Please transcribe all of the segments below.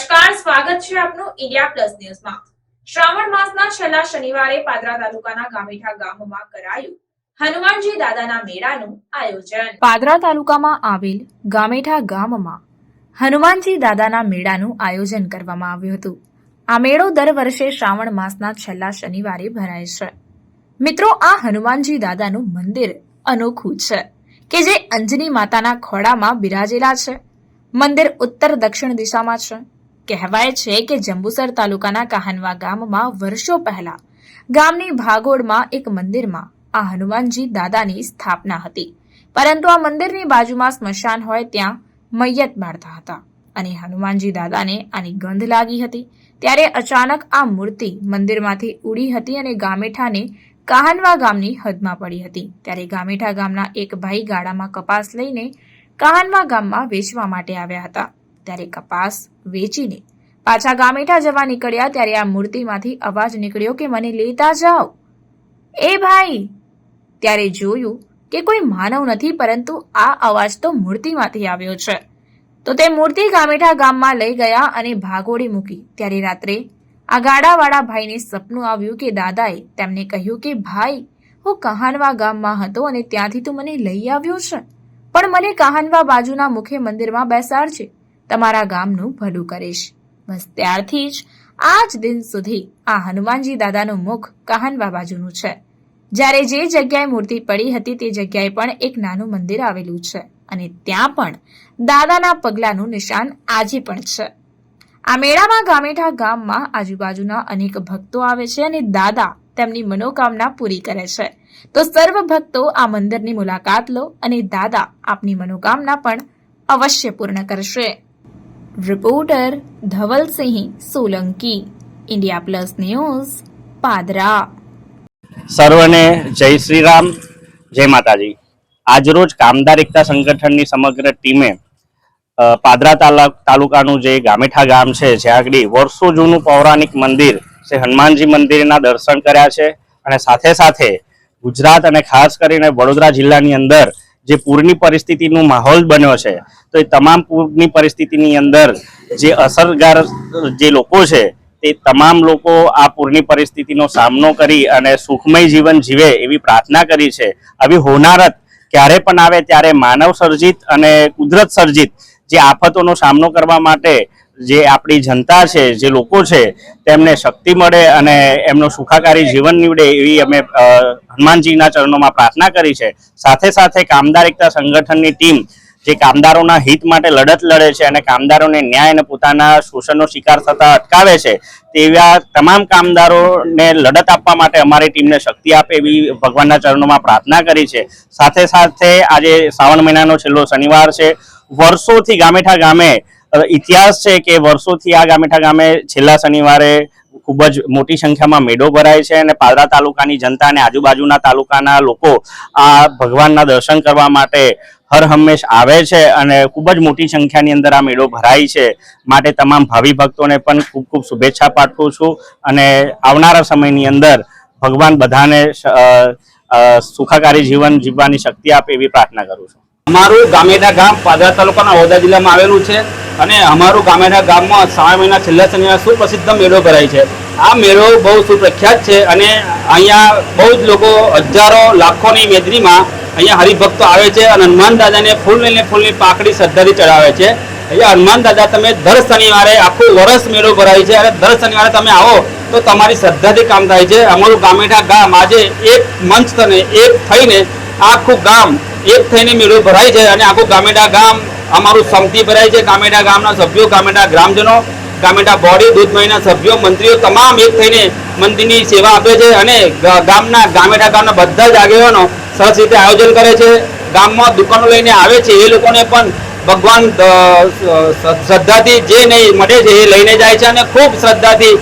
નમસ્કાર, સ્વાગત છે આપનું ઇન્ડિયા પ્લસ ન્યૂઝમાં. શ્રાવણ માસના છેલ્લા શનિવારે પાદરા તાલુકાના ગામેઠા ગામમાં કરાયું હનુમાનજી દાદાના મેળાનું આયોજન. પાદરા તાલુકામાં આવેલ ગામેઠા ગામમાં હનુમાનજી દાદાના મેળાનું આયોજન કરવામાં આવ્યું હતું. આ મેળો દર વર્ષે શ્રાવણ માસના છેલ્લા શનિવારે ભરાય છે. મિત્રો, આ હનુમાનજી દાદાનું મંદિર અનોખું છે કે જે અંજની માતાના ખોડામાં બિરાજેલા છે. મંદિર ઉત્તર દક્ષિણ દિશામાં છે. કહેવાય છે કે જંબુસર તાલુકાના કાહનવા ગામમાં વર્ષો પહેલા ગામની ભાગોળમાં એક મંદિરમાં આ હનુમાનજી દાદાની સ્થાપના હતી. પરંતુ આ મંદિરની બાજુમાં સ્મશાન હોય ત્યાં મૈયત બાળતા હતા અને હનુમાનજી દાદાને આની ગંધ લાગી હતી. ત્યારે અચાનક આ મૂર્તિ મંદિરમાંથી ઉડી હતી અને ગામેઠાને કાહનવા ગામની હદમાં પડી હતી. ત્યારે ગામેઠા ગામના એક ભાઈ ગાડામાં કપાસ લઈને કાહનવા ગામમાં વેચવા માટે આવ્યા હતા. ત્યારે કપાસ વેચીને પાછા ગામેઠા જવા નીકળ્યા ત્યારે આ મૂર્તિમાંથી અવાજ નીકળ્યો કે મને લેતા જાઓ. એ ભાઈ! ત્યારે જોયું કે કોઈ માનવ નથી, પરંતુ આ અવાજ તો મૂર્તિમાંથી આવ્યો છે. તો તે મૂર્તિ ગામેઠા ગામમાં લઈ ગયા અને ભાગોળી મૂકી. ત્યારે રાત્રે આ ગાડાવાળા ભાઈને સપનું આવ્યું કે દાદાએ તેમને કહ્યું કે, ભાઈ, હું કહાનવા ગામમાં હતો અને ત્યાંથી તું મને લઈ આવ્યો છે. પણ મને કહાનવા બાજુના મુખ્ય મંદિરમાં બેસાડજે. તમારા ગામનું ભલું કરીશ. બસ ત્યારથી જ આજ દિન સુધી આ હનુમાનજી દાદાનું મુખ કહાનવા બાજુનું છે. જ્યારે જે જગ્યાએ મૂર્તિ પડી હતી તે જગ્યાએ પણ એક નાનું મંદિર આવેલું છે અને ત્યાં પણ દાદાના પગલાનું નિશાન આજે પણ છે. આ મેળામાં ગામેઠા ગામમાં આજુબાજુના અનેક ભક્તો આવે છે અને દાદા તેમની મનોકામના પૂરી કરે છે. તો સર્વ ભક્તો આ મંદિરની મુલાકાત લો અને દાદા આપની મનોકામના પણ અવશ્ય પૂર્ણ કરશે. Reporter Dhavalsinh Solanki India plus news Padra સર્વને જય શ્રી રામ જય માતાજી. આજરોજ કામદાર એકતા સંગઠનની સમગ્ર ટીમે પાદરા તાલા- તાલુકાનું જે ગામેઠા ગામ છે, જ્યાં આગળ વર્ષો જૂનું પૌરાણિક મંદિર છે હનુમાનજી મંદિરના દર્શન કર્યા છે. અને સાથે સાથે ગુજરાત અને ખાસ કરીને વડોદરા જિલ્લાની અંદર જે પૂરની પરિસ્થિતિનું માહોલ બન્યો છે, તો એ તમામ પૂરની પરિસ્થિતિની અંદર જે અસરગાર જે લોકો છે, તે તમામ લોકો આ પૂરની પરિસ્થિતિનો સામનો કરી અને સુખમય જીવન જીવે એવી પ્રાર્થના કરી છે. આવી હોનારત ક્યારે પણ આવે ત્યારે માનવ સર્જિત અને કુદરત સર્જિત જે આફતોનો સામનો કરવા માટે જે આપણી જનતા છે, જે લોકો છે, તેમને શક્તિ મળે અને એમનો સુખાકારી જીવન નીવડે એવી અમે હનુમાનજીના ચરણોમાં પ્રાર્થના કરી છે. સાથે સાથે કામદાર એકતા સંગઠનની ટીમ જે કામદારોના હિત માટે લડત લડે છે અને કામદારોને ન્યાય અને પોતાના શોષણનો શિકાર થતા અટકાવે છે, તેવા તમામ કામદારોને લડત આપવા માટે અમારી ટીમને શક્તિ આપે એવી ભગવાનના ચરણોમાં પ્રાર્થના કરી છે. સાથે સાથે આજે શ્રાવણ મહિનાનો છેલ્લો શનિવાર છે. વર્ષોથી ગામેઠા ગામે ઇતિહાસ છે કે વર્ષોથી આ ગામેઠા ગામે છેલ્લા શનિવારે ખૂબ જ મોટી સંખ્યામાં મેળો ભરાય છે અને પાદરા તાલુકાની જનતા અને આજુબાજુના તાલુકાના લોકો આ ભગવાનના દર્શન કરવા માટે હર હંમેશ આવે છે અને ખૂબ જ મોટી સંખ્યાની અંદર આ મેળો ભરાય છે. માટે તમામ ભાવિ ભક્તોને પણ ખૂબ ખૂબ શુભેચ્છા પાઠવું છું અને આવનારા સમયની અંદર ભગવાન બધાને સુખાકારી જીવન જીવવાની શક્તિ આપે એવી પ્રાર્થના કરું છું. અમારું ગામેડા ગામ પાદરા તાલુકાના વડોદરા જિલ્લામાં આવેલું છે અને અમારું ગામેડા ગામમાં શ્રાવણ મહિના છેલ્લા શનિવાર સુપ્રસિદ્ધ મેળો ભરાય છે. આ મેળો બહુ સુપ્રખ્યાત છે અને અહીંયા બહુ જ લોકો હજારો, લાખોની મેદરીમાં અહીંયા હરિભક્તો આવે છે અને હનુમાન દાદાને ફૂલ લઈને ફૂલની પાકડી શ્રદ્ધાથી ચડાવે છે. અહીંયા હનુમાન દાદા તમે દર શનિવારે આખું વર્ષ મેળો ભરાય છે અને દર શનિવારે તમે આવો તો તમારી શ્રદ્ધાથી કામ થાય છે. અમારું ગામેઠા ગામ આજે એક મંચ તને એક થઈને આખું ગામ એક થઈને મેળો ભરાય છે અને આખું ગામેડા ગામ અમારું સમતી ભરાય છે. ગામેડા ગામના સભ્યો, ગામેડા ગ્રામજનો, ગામેડા બોડી, દૂધ મહિના સભ્યો, મંત્રીઓ તમામ એક થઈને મંદિરની સેવા આપે છે અને ગામના, ગામેડા ગામના બધા જ આગેવાનો સરસ રીતે આયોજન કરે છે. ગામમાં દુકાનો લઈને આવે છે, એ લોકોને પણ ભગવાન શ્રદ્ધાથી જે નહીં મળે છે એ લઈને જાય છે અને ખૂબ શ્રદ્ધાથી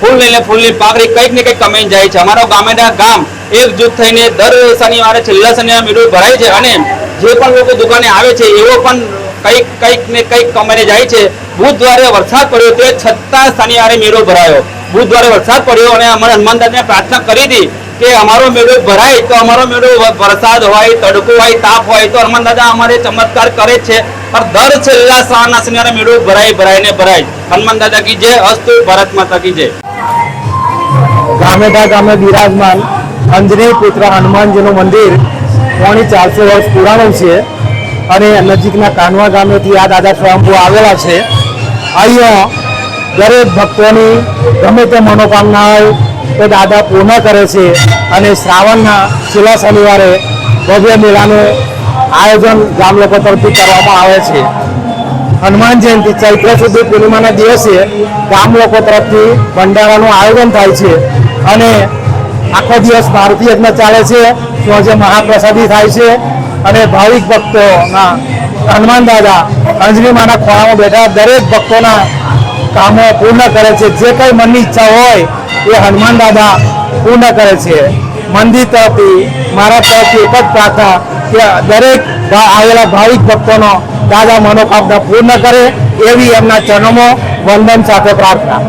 ફૂલ લઈને ફૂલની પાકડી કંઈક ને કંઈક કમાઈને જાય છે. અમારો ગામેડા ગામ એકજૂથ થઈને દર શનિવારે, છેલ્લા શનિવારે મેળો ભરાય છે અને જે પણ લોકો દુકાને આવે છે, એવો પણ કંઈક કંઈક ને કંઈક કમાઈને જાય છે. બુધવારે વરસાદ પડ્યો તે છતાં શનિવારે મેળો ભરાયો. બુધવારે વરસાદ પડ્યો અને અમારે હનુમાનદાસને પ્રાર્થના કરી હતી કે અમારો મેળો ભરાય, તો અમારો મેળો વરસાદ હોય, તડકો હોય, તાપ હોય, તો હનુમાન અમારે ચમત્કાર કરે છે. પણ દર છેલ્લા શ્રાવણના શનિવારે મેળો ભરાય ભરાય ને ભરાય. હનુમાન દાદા કી જય, અસ્તુ ભારત માતા કી જય. ગામે ગામે બિરાજમાન અંજનેય પુત્ર હનુમાનજીનું મંદિર પોણી ચારસો વર્ષ પુરાણું છે. અને નજીકના કાનવા ગામેથી આ દાદા સ્વયંભૂ આવેલા છે. અહીંયા દરેક ભક્તોની ગમે તે મનોકામના હોય તો દાદા પૂર્ણ કરે છે અને શ્રાવણના છેલ્લા શનિવારે ભવ્ય મેળાનું આયોજન ગામ લોકો તરફથી કરવામાં આવે છે. હનુમાન જયંતિ ચૈત્ર સુધી પૂર્ણિમાના દિવસે ગામ લોકો તરફથી ભંડારાનું આયોજન થાય છે. અને આખો દિવસ ભારતીય યજ્ઞ ચાલે છે તો આજે મહાપ્રસાદી થાય છે અને ભાવિક ભક્તોના, હનુમાન દાદા અંજની માના ખોળામાં બેઠા દરેક ભક્તોના કામો પૂર્ણ કરે છે. જે કંઈ મનની ઈચ્છા હોય, એ હનુમાન દાદા પૂર્ણ કરે છે. મંદિર તરફથી, મારા તરફથી એક જ પ્રાર્થના કે દરેક આવેલા ભાવિક ભક્તોનો દાદા મનોકામના પૂર્ણ કરે એવી એમના ચરણોમાં વંદન સાથે પ્રાર્થના.